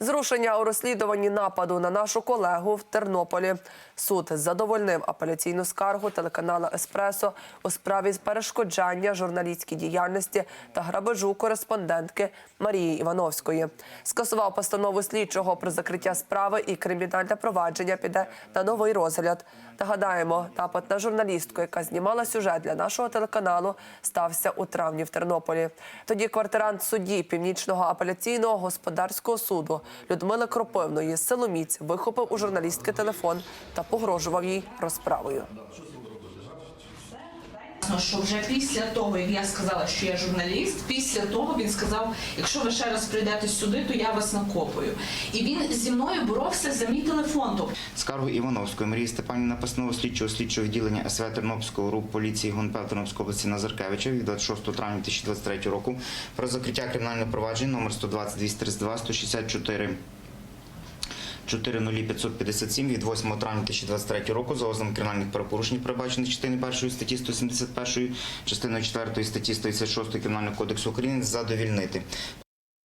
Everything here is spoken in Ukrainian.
Зрушення у розслідуванні нападу на нашу колегу в Тернополі. Суд задовольнив апеляційну скаргу телеканалу Еспресо у справі з перешкоджання журналістській діяльності та грабежу кореспондентки Марії Івановської. Скасував постанову слідчого про закриття справи і кримінальне провадження піде на новий розгляд. Нагадаємо, напад на журналістку, яка знімала сюжет для нашого телеканалу, стався у травні в Тернополі. Тоді квартирант судді Північного апеляційного господарського суду Людмили Кропивної з силоміць вихопив у журналістки телефон та погрожував їй розправою. Що вже після того, як я сказала, що я журналіст, після того він сказав: якщо ви ще раз прийдете сюди, то я вас накопую. І він зі мною боровся за мій телефон. Тобто Скаргу Івановської Марії Степанівни на постанову слідчого слідчого відділення СВ Тернопільського РУП поліції ГУНП Тернопільської області Назаркевича від 26 травня 2023 року про закриття кримінального провадження номер 120 232 164 40557 від 8 травня 2023 року за ознаками кримінальних правопорушень, передбачених частини 1 статті 171, частиною 4 статті 176 Кримінального кодексу України, задовільнити.